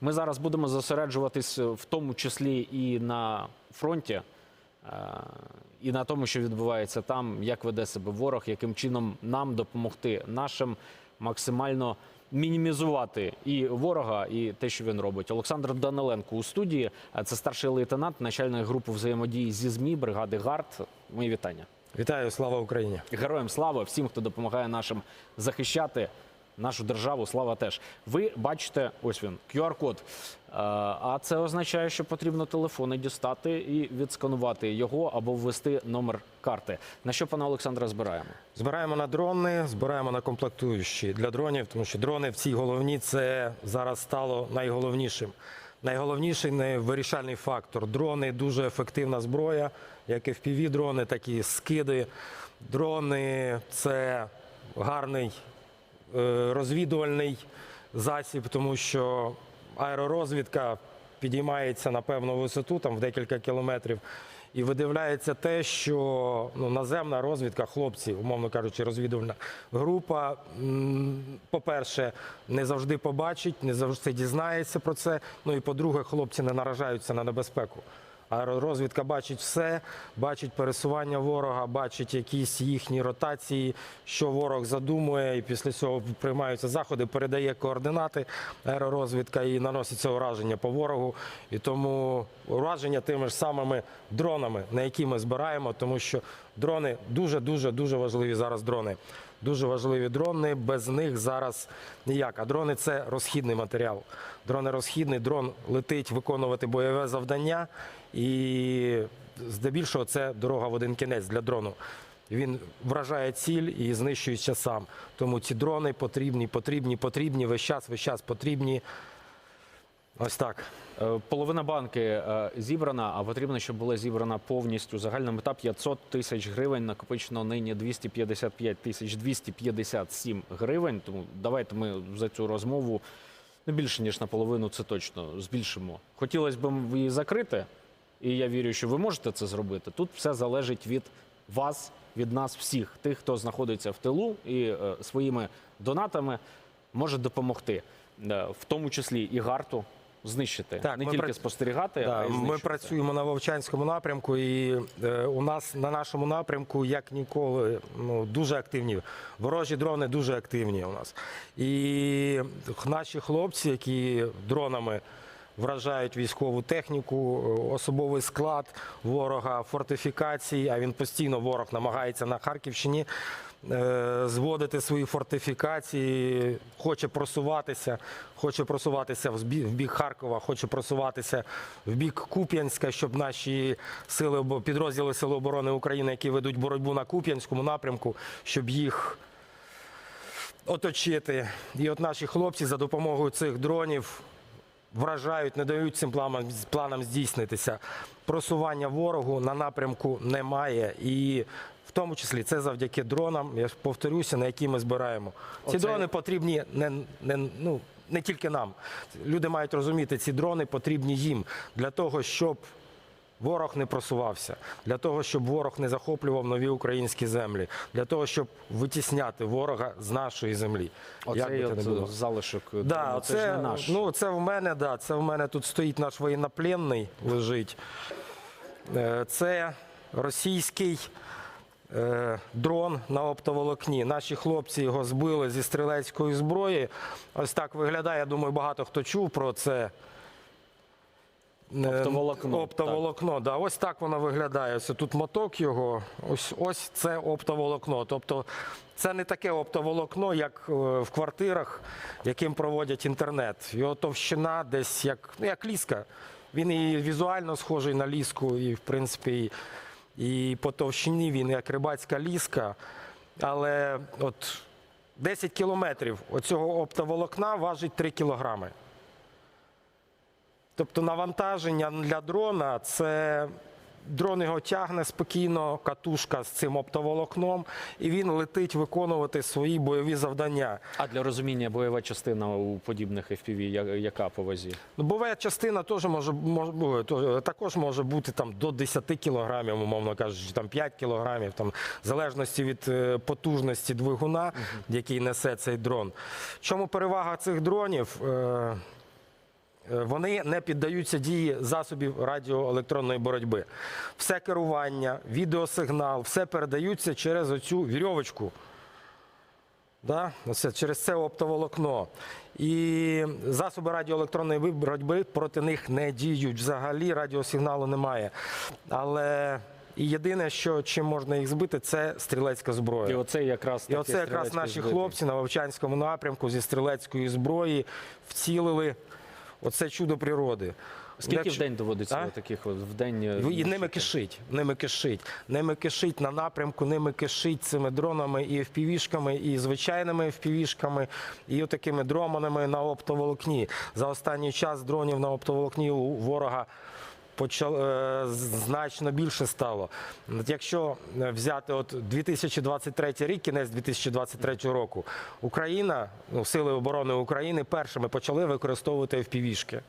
Ми зараз будемо зосереджуватись в тому числі і на фронті, е, і на тому, що відбувається там, як веде себе ворог, яким чином нам допомогти нашим максимально мінімізувати і ворога, і те, що він робить. Олександр Даниленко у студії. Е, Це старший лейтенант начальної групи взаємодії зі ЗМІ бригади ГАРД. Мої вітання. Вітаю, слава Україні! Героям слава всім, хто допомагає нашим захищати нашу державу. Слава теж. Ви бачите, ось він QR-код. Е, А це означає, що потрібно телефони дістати і відсканувати його або ввести номер карти. На що пане Олександре збираємо? Збираємо на дрони, збираємо на комплектуючі для дронів, тому що дрони в цій головні це зараз стало найголовнішим. Найголовніший вирішальний фактор. Дрони дуже ефективна зброя, як і fpv дрони, так і скиди. Дрони це гарний розвідувальний засіб, тому що аеророзвідка підіймається на певну висоту, там в декілька кілометрів. І видивляється те, що ну, наземна розвідка, хлопці, умовно кажучи, розвідувальна група, по-перше, не завжди побачить, не завжди дізнається про це. Ну і по-друге, хлопці не наражаються на небезпеку. Аеророзвідка бачить все, бачить пересування ворога, бачить якісь їхні ротації, що ворог задумує, і після цього приймаються заходи, передає координати аеророзвідка і наноситься ураження по ворогу. І тому ураження тими ж самими дронами, на які ми збираємо, тому що дрони дуже дуже дуже важливі зараз дрони. Дуже важливі дрони. Без них зараз ніяк. А дрони це розхідний матеріал. Дрони розхідний, дрон летить виконувати бойове завдання, і здебільшого це дорога в один кінець для дрону. Він вражає ціль і знищується сам. Тому ці дрони потрібні, потрібні, потрібні. Весь час, весь час потрібні. Ось так. Е, Половина банки е, зібрана, а потрібно, щоб була зібрана повністю. Загальна мета 500 тисяч гривень. Накопичено нині 255 тисяч 257 гривень. Тому давайте ми за цю розмову не більше ніж наполовину. Це точно збільшимо. Хотілося б її закрити, і я вірю, що ви можете це зробити. Тут все залежить від вас, від нас всіх, тих, хто знаходиться в тилу і е, своїми донатами може допомогти, в тому числі і гарту. Знищити Так, не тільки прац- спостерігати, а Да, й ми працюємо на Вовчанському напрямку, і е, у нас на нашому напрямку, як ніколи, ну дуже активні. Ворожі дрони дуже активні у нас. І наші хлопці, які дронами вражають військову техніку, е, особовий склад ворога, фортифікації. А він постійно ворог намагається на Харківщині. Е, Зводити свої фортифікації, хоче просуватися, хоче просуватися в бік Харкова, хоче просуватися в бік Куп'янська, щоб наші сили підрозділи Сил оборони України, які ведуть боротьбу на Куп'янському напрямку, щоб їх оточити. І от наші хлопці за допомогою цих дронів вражають, не дають цим планам, планам здійснитися. Просування ворогу на напрямку немає. І в тому числі це завдяки дронам, я повторюся, на які ми збираємо. Ці Оце- дрони потрібні не, не, ну, не тільки нам. Люди мають розуміти, ці дрони потрібні їм для того, щоб ворог не просувався, для того, щоб ворог не захоплював нові українські землі, для того, щоб витісняти ворога з нашої землі. Як Оцей би це не було. залишок. Да, ну, це, ж не наш. Ну, це в мене, да, це в мене тут стоїть наш воєннопленний, лежить. Е, Це російський е, дрон на оптоволокні. Наші хлопці його збили зі стрілецької зброї. Ось так виглядає. Я думаю, багато хто чув про це. Е, Оптоволокно, Оптоволокно, да. Ось так воно виглядає. Ось тут моток його. Ось, ось це оптоволокно. Тобто це не таке оптоволокно, як е, в квартирах, яким проводять інтернет. Його товщина десь як, ну, як ліска. Він і візуально схожий на ліску, і в принципі, і, і по товщині він як рибацька ліска. Але от 10 кілометрів оцього оптоволокна важить 3 кілограми. Тобто навантаження для дрона це дрон його тягне спокійно, катушка з цим оптоволокном, і він летить виконувати свої бойові завдання. А для розуміння бойова частина у подібних FPV, яка по вазі? Ну, буває, частина теж може, може також може бути там до 10 кілограмів, умовно кажучи, там 5 кілограмів, там, в залежності від е, потужності двигуна, який несе цей дрон. Чому перевага цих дронів? Е, вони не піддаються дії засобів радіоелектронної боротьби. Все керування, відеосигнал, все передаються через оцю вірьовочку. Да? Оце, через це оптоволокно. І засоби радіоелектронної боротьби проти них не діють. Взагалі радіосигналу немає. Але і єдине, що чим можна їх збити, це стрілецька зброя. І оце якраз І оце якраз наші збитки. хлопці на Вовчанському напрямку зі стрілецької зброї вцілили оце чудо природи. Скільки Якщо- в день доводиться А? таких в день? е, І ними кишить, ними кишить, ними кишить на напрямку, ними кишить цими дронами і FPV-шками, і звичайними FPV-шками, і отакими дронами на оптоволокні. За останній час дронів на оптоволокні у ворога е, значно більше стало. Якщо е, взяти от 2023 рік, кінець 2023 року, Україна, ну, Сили оборони України першими почали використовувати FPV-шки.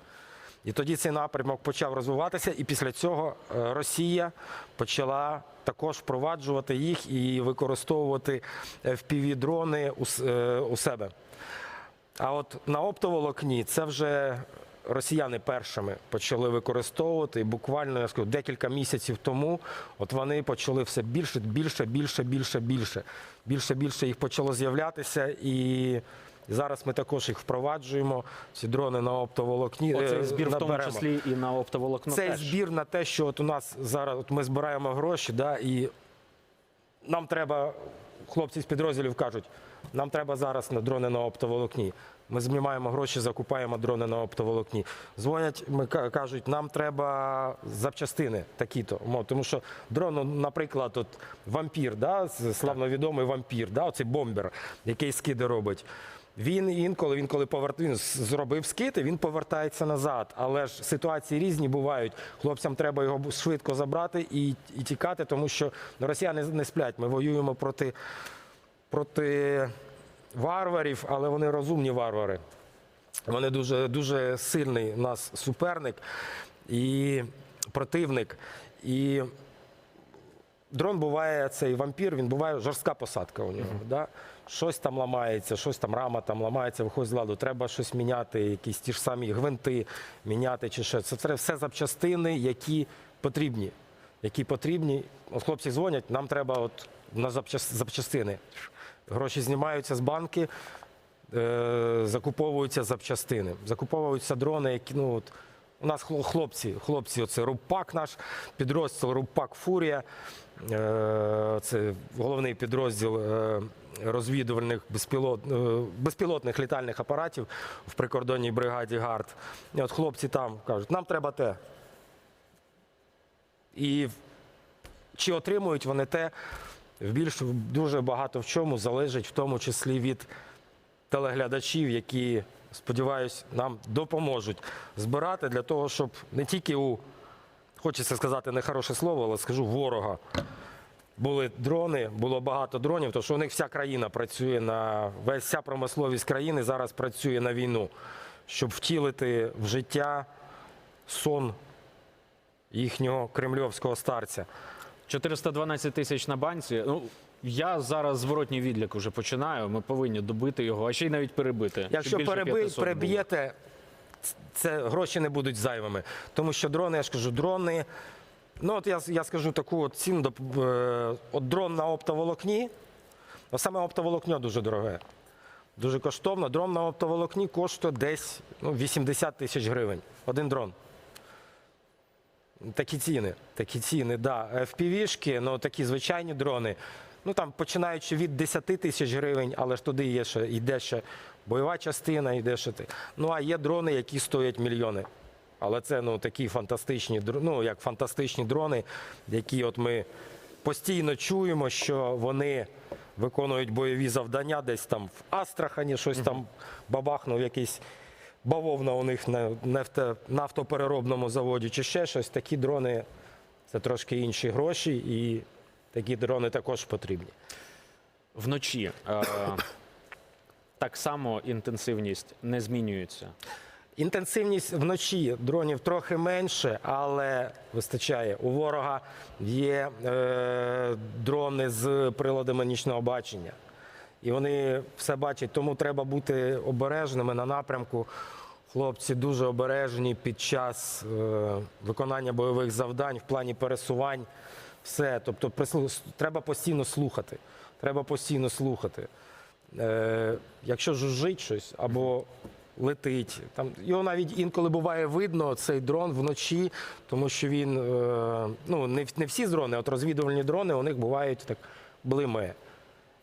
І тоді цей напрямок почав розвиватися, і після цього е, Росія почала також впроваджувати їх і використовувати с- е, у себе. А от на оптоволокні це вже росіяни першими почали використовувати. І буквально я скажу, декілька місяців тому от вони почали все більше, більше, більше, більше, більше. Більше, більше їх почало з'являтися. І зараз ми також їх впроваджуємо. Ці дрони на оптоволокні. Оцей е, збір в тому числі і на оптоволокно Цей теж. збір на те, що от у нас зараз от ми збираємо гроші, да, і нам треба, хлопці з підрозділів кажуть, нам треба зараз на дрони на оптоволокні. Ми знімаємо гроші, закупаємо дрони на оптоволокні. Дзвонять, ми кажуть, нам треба запчастини такі-то. Тому що дрон, ну, наприклад, от вампір, да, славновідомий вампір, да, оцей бомбер, який скиди робить. Він інколи, він коли повер... він зробив скид, він повертається назад. Але ж ситуації різні бувають. Хлопцям треба його швидко забрати і, і тікати, тому що ну, росіяни не сплять. Ми воюємо проти, проти варварів, але вони розумні варвари. Вони дуже, дуже сильний у нас суперник і противник. І дрон буває, цей вампір, він буває жорстка посадка у нього. Да? Щось там ламається, щось там рама там ламається, виходить з ладу. Треба щось міняти, якісь ті ж самі гвинти міняти чи що. Це, це все запчастини, які потрібні. Які потрібні. От хлопці дзвонять, нам треба от на запчастини. Гроші знімаються з банки, е, закуповуються запчастини. Закуповуються дрони, які ну от. У нас хлопці, хлопці, оце Рубпак наш підрозділ, Рубпак Фурія. Е, Це головний підрозділ е, розвідувальних безпілот, е, безпілотних літальних апаратів в прикордонній бригаді ГАРД. І от хлопці там кажуть, нам треба те. І чи отримують вони те, в більш дуже багато в чому залежить, в тому числі від телеглядачів, які, сподіваюсь, нам допоможуть збирати для того, щоб не тільки у, хочеться сказати нехороше слово, але скажу ворога. Були дрони, було багато дронів, тому що у них вся країна працює на весь вся промисловість країни зараз працює на війну, щоб втілити в життя сон їхнього кремльовського старця. 412 тисяч на банці. Ну я зараз зворотній відлік уже починаю. Ми повинні добити його, а ще й навіть перебити. Якщо переби, переб'єте, це гроші не будуть зайвими. Тому що дрони, я ж кажу, дрони. Ну, от я, я скажу таку от ціну. е, От дрон на оптоволокні, ну, саме оптоволокно дуже дороге. Дуже коштовно. Дрон на оптоволокні коштує десь ну, 80 тисяч гривень. Один дрон. Такі ціни, такі ціни, да. FPV-шки, ну такі звичайні дрони. Ну там починаючи від 10 тисяч гривень, але ж туди є ще йде ще бойова частина, йде ще ти. Ну а є дрони, які стоять мільйони. Але це ну такі фантастичні ну, як фантастичні дрони, які от ми постійно чуємо, що вони виконують бойові завдання десь там в Астрахані, щось там бабахнув якийсь бавовна у них на нефте, нафтопереробному заводі чи ще щось. Такі дрони це трошки інші гроші, і такі дрони також потрібні. вночі. Е, так само інтенсивність не змінюється. Інтенсивність вночі дронів трохи менше, але вистачає. У ворога є е, дрони з приладами нічного бачення. І вони все бачать, тому треба бути обережними на напрямку. Хлопці дуже обережні під час е, виконання бойових завдань в плані пересувань. Все. Тобто треба постійно слухати. Треба постійно слухати. Е, якщо жужжить щось або летить, там його навіть інколи буває видно цей дрон вночі, тому що він е, ну не, всі дрони, от розвідувальні дрони у них бувають так блиме.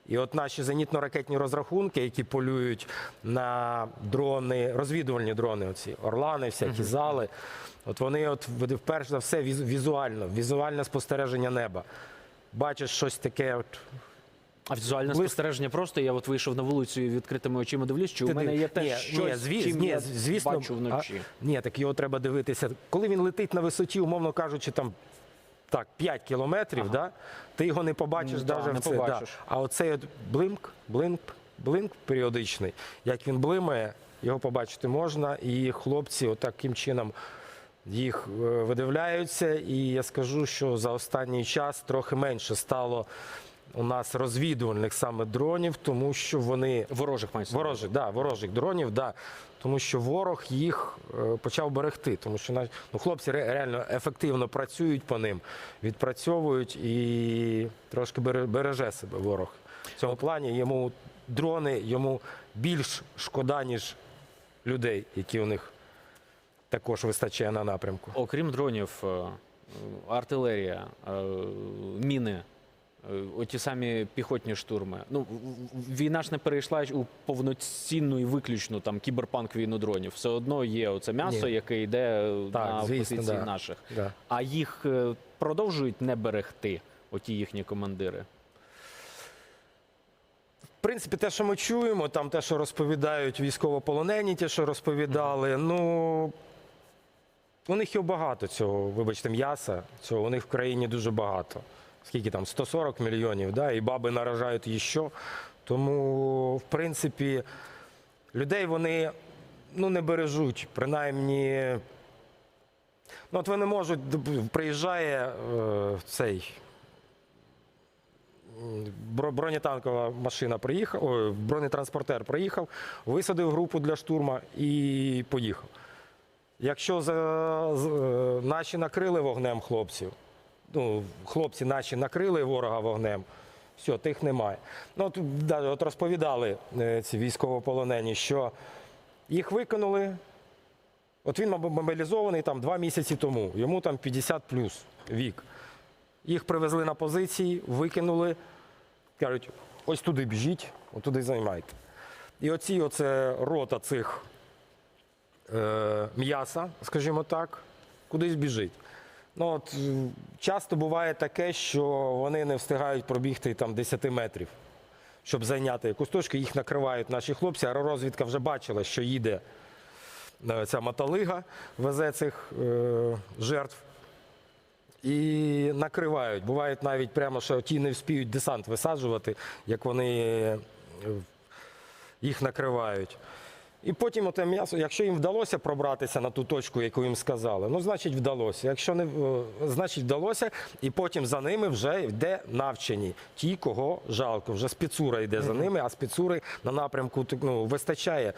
І от наші зенітно-ракетні розрахунки, які полюють на дрони, розвідувальні дрони, оці орлани, всякі зали, от вони, от перш за все, візуально, візуальне спостереження неба. Бачиш щось таке, от, А візуальне Близько. спостереження просто я от вийшов на вулицю і відкритими очима дивлюсь, що у мене є теж ні, щось, зві- чим ні, я звісно, бачу вночі. А, ні, так його треба дивитися. Коли він летить на висоті, умовно кажучи, там так, 5 кілометрів, да, ти його не побачиш М, да, навіть не в це. побачиш. Да. А оцей от блимк, блимк, блимк періодичний, як він блимає, його побачити можна, і хлопці отаким чином. Їх е, видивляються, і я скажу, що за останній час трохи менше стало у нас розвідувальних саме дронів, тому що вони Ворожих мається. Ворожих, да, ворожих дронів, да. Тому що ворог їх е, почав берегти. Тому що на- ну, хлопці реально ефективно працюють по ним, відпрацьовують і трошки береже себе ворог. В цьому плані йому дрони йому більш шкода, ніж людей, які у них також вистачає на напрямку. Окрім дронів, е, артилерія, е, міни, оті самі піхотні штурми. Ну, війна ж не перейшла у повноцінну і виключну там кіберпанк війну дронів. Все одно є оце м'ясо, Ні. яке йде е, Так, на звісно, позиції да. наших. Да. А їх е, продовжують не берегти, оті їхні командири. В принципі, те, що ми чуємо, там те, що розповідають військовополонені, ті, що розповідали, ну у них його багато цього, вибачте, м'яса. Цього у них в країні дуже багато. Скільки там? 140 мільйонів, да? і баби наражають іще. Тому, в принципі, людей вони ну, не бережуть, принаймні. Ну, от вони можуть, приїжджає е, цей бронетанкова машина приїхала, ой, бронетранспортер приїхав, висадив групу для штурма і поїхав. Якщо за, з- е, наші накрили вогнем хлопців, ну, хлопці наші накрили ворога вогнем, все, тих немає. Ну, от, да, от розповідали е, ці військовополонені, що їх викинули. От він мобілізований там два місяці тому, йому там 50 плюс вік. Їх привезли на позиції, викинули, кажуть, ось туди біжіть, отуди займайте. І оці оце рота цих е, м'яса, скажімо так, кудись біжить. Ну, от, часто буває таке, що вони не встигають пробігти там 10 метрів, щоб зайняти якусь точку, їх накривають наші хлопці, аеророзвідка вже бачила, що їде е, ця мотолига, везе цих е, жертв і накривають. Бувають навіть прямо, що ті не вспіють десант висаджувати, як вони е, їх накривають. І потім оте м'ясо, якщо їм вдалося пробратися на ту точку, яку їм сказали, ну значить вдалося. Якщо не е, значить вдалося, і потім за ними вже йде навчені. Ті, кого жалко. Вже спецура йде за ними, а спецури на напрямку ну, вистачає.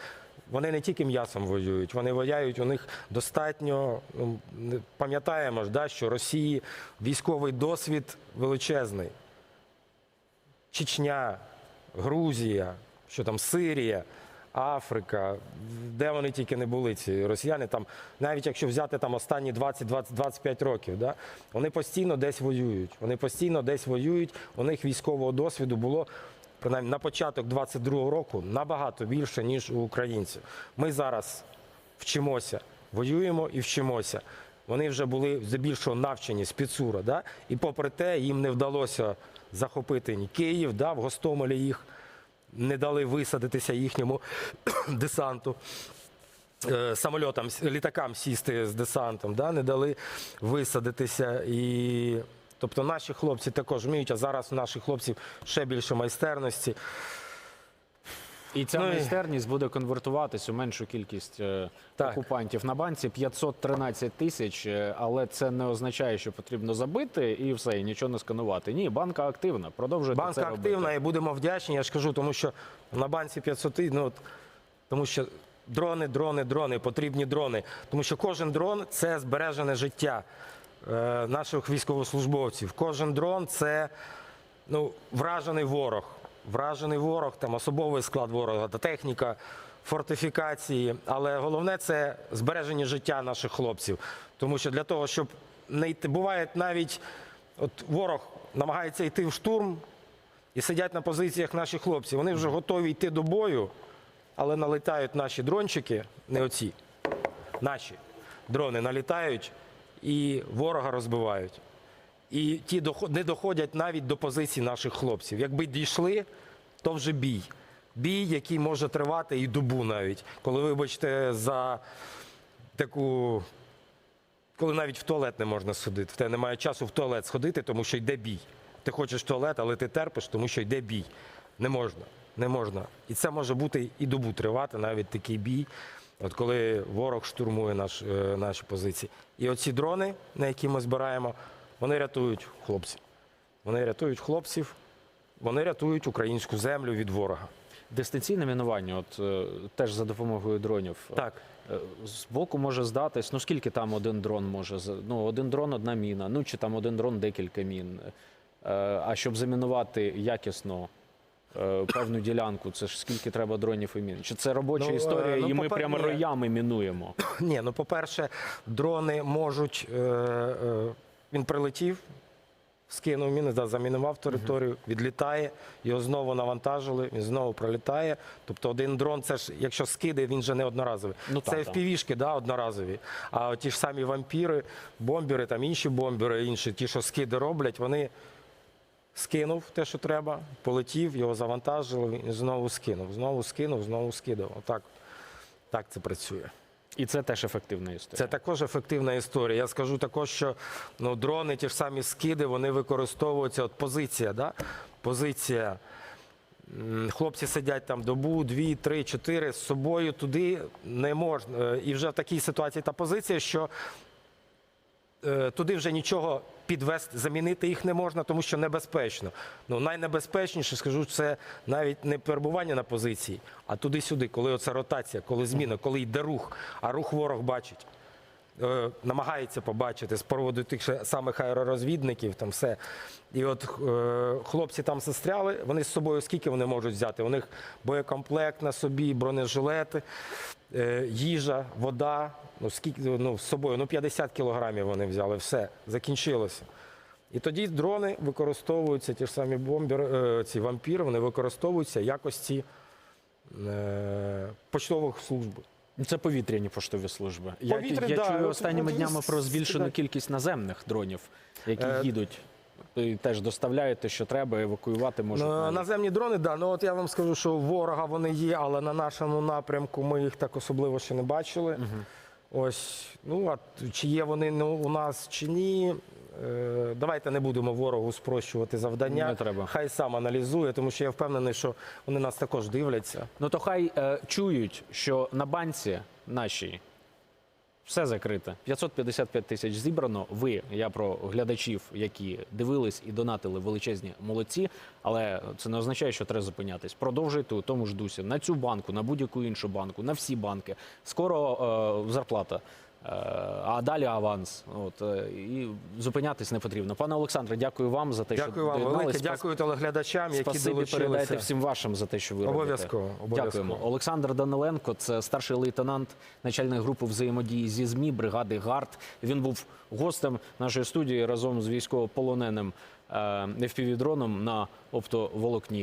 Вони не тільки м'ясом воюють, вони воюють, у них достатньо. ну, Пам'ятаємо ж, да, що Росії військовий досвід величезний. Чечня, Грузія, що там Сирія, Африка, де вони тільки не були, ці росіяни, там, навіть якщо взяти там останні 20-25 років, да, вони постійно десь воюють. Вони постійно десь воюють. У них військового досвіду було принаймні на початок 22-го року набагато більше, ніж у українців. Ми зараз вчимося, воюємо і вчимося. Вони вже були здебільшого навчені спецура, да? і попри те, їм не вдалося захопити ні Київ, да? в Гостомелі їх не дали висадитися їхньому десанту. е, Самольотам, літакам сісти з десантом, да? не дали висадитися. І... Тобто наші хлопці також вміють, а зараз у наших хлопців ще більше майстерності. І ця Ну, майстерність буде конвертуватись у меншу кількість е, Так. окупантів. На банці 513 тисяч, е, але це не означає, що потрібно забити і все, і нічого не сканувати. Ні, банка активна. Продовжуйте це Банка робити. активна і будемо вдячні. Я ж кажу, тому що на банці 500, ну, тому що Дрони, дрони, дрони, потрібні дрони. Тому що кожен дрон це збережене життя е, наших військовослужбовців. Кожен дрон це ну, вражений ворог. Вражений ворог, там особовий склад ворога, та техніка, фортифікації. Але головне це збереження життя наших хлопців. Тому що для того, щоб не йти, буває навіть от ворог намагається йти в штурм і сидять на позиціях наші хлопці. Вони вже готові йти до бою, але налітають наші дрончики, не оці, наші дрони налітають і ворога розбивають. І ті не доходять навіть до позицій наших хлопців. Якби дійшли, то вже бій. Бій, який може тривати і добу навіть. Коли, вибачте, за таку. Коли навіть в туалет не можна сходити. В тебе немає часу в туалет сходити, тому що йде бій. Ти хочеш в туалет, але ти терпиш, тому що йде бій. Не можна. Не можна. І це може бути і добу тривати, навіть такий бій, от коли ворог штурмує наш, е, наші позиції. І оці дрони, на які ми збираємо, вони рятують хлопців. Вони рятують хлопців, вони рятують українську землю від ворога. Дистанційне мінування, от е, теж за допомогою дронів. Так. Е, З боку може здатись, ну скільки там один дрон може з- ну один дрон, одна міна, ну чи там один дрон, декілька мін. Е, А щоб замінувати якісно е, певну ділянку, це ж скільки треба дронів і мін? Чи це робоча Ну, е, історія, ну, і ми попер- прямо ні. роями мінуємо? Ні, ну по-перше, дрони можуть. Е, е, він прилетів, скинув міни, да, замінував територію, відлітає, його знову навантажили, він знову пролітає. Тобто один дрон, це ж, якщо скиди, він же не одноразовий. Ну, це так, так. впівішки, да, одноразові. А ті ж самі вампіри, бомбери, там інші бомбери, інші, ті, що скиди роблять, вони. Скинув те, що треба, полетів, його завантажили, і знову скинув, знову скинув, знову скидав. Отак так це працює. І це теж ефективна історія. Це також ефективна історія. Я скажу також, що ну, дрони, ті ж самі скиди, вони використовуються. От позиція, да? позиція. Хлопці сидять там добу, дві, три, чотири з собою туди не можна. Е, І вже в такій ситуації та позиція, що е, туди вже нічого підвести, замінити їх не можна, тому що небезпечно. Ну, найнебезпечніше, скажу, це навіть не перебування на позиції, а туди-сюди, коли оця ротація, коли зміна, коли йде рух, а рух ворог бачить. Е, намагається побачити з проводу тих самих аеророзвідників, там все. І от е, хлопці там застряли, вони з собою скільки вони можуть взяти? У них боєкомплект на собі, бронежилети, їжа, вода. Ну, скільки, ну, з собою, ну 50 кілограмів вони взяли, все, закінчилося. І тоді дрони використовуються, ті ж самі бомбер, е, ці вампіри, вони використовуються в якості е, почтових служб. Це повітряні поштові служби. Я, Повітря, я да, чую останніми от днями про збільшену да. кількість наземних дронів, які Е, їдуть. І теж доставляють те, що треба, евакуювати можуть. На- Наземні дрони, да. Ну от я вам скажу, що ворога вони є, але на нашому напрямку ми їх так особливо ще не бачили. Ось, ну а чи є вони ну, у нас чи ні? Е, давайте не будемо ворогу спрощувати завдання. Не треба. Хай сам аналізує, тому що я впевнений, що вони нас також дивляться. Ну то хай е, чують, що на банці нашій все закрите. 555 тисяч зібрано. Ви, я про глядачів, які дивились і донатили величезні молодці. Але це не означає, що треба зупинятись. Продовжуйте у тому ж дусі на цю банку, на будь-яку іншу банку, на всі банки. Скоро е, зарплата. Е, А далі аванс. От е, і зупинятись не потрібно. Пане Олександре, дякую вам за те, Дякую що вам велике, дякую телеглядачам, які Спасибі передайте всім вашим за те, що ви Обов'язково, робите. обов'язково. Дякуємо. Олександр Даниленко, це старший лейтенант начальник групи взаємодії зі ЗМІ бригади ГАРД. Він був гостем нашої студії разом з військовополоненим е, FPV-дроном на оптоволокні.